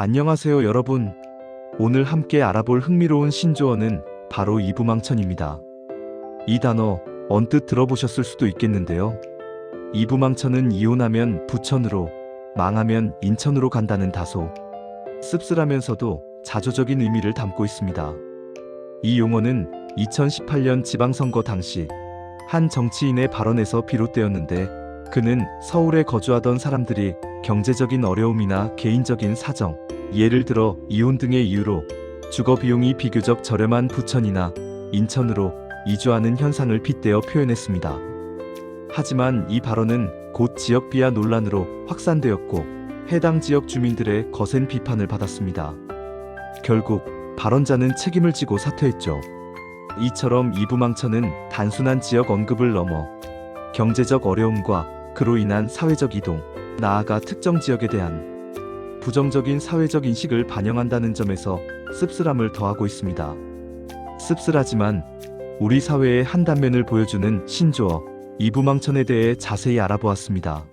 안녕하세요 여러분. 오늘 함께 알아볼 흥미로운 신조어는 바로 이부망천입니다. 이 단어 언뜻 들어보셨을 수도 있겠는데요. 이부망천은 이혼하면 부천으로, 망하면 인천으로 간다는 다소 씁쓸하면서도 자조적인 의미를 담고 있습니다. 이 용어는 2018년 지방선거 당시 한 정치인의 발언에서 비롯되었는데 그는 서울에 거주하던 사람들이 경제적인 어려움이나 개인적인 사정, 예를 들어 이혼 등의 이유로 주거 비용이 비교적 저렴한 부천이나 인천으로 이주하는 현상을 빗대어 표현했습니다. 하지만 이 발언은 곧 지역 비하 논란으로 확산되었고 해당 지역 주민들의 거센 비판을 받았습니다. 결국 발언자는 책임을 지고 사퇴했죠. 이처럼 이부망천은 단순한 지역 언급을 넘어 경제적 어려움과 그로 인한 사회적 이동, 나아가 특정 지역에 대한 부정적인 사회적 인식을 반영한다는 점에서 씁쓸함을 더하고 있습니다. 씁쓸하지만 우리 사회의 한 단면을 보여주는 신조어 이부망천에 대해 자세히 알아보았습니다.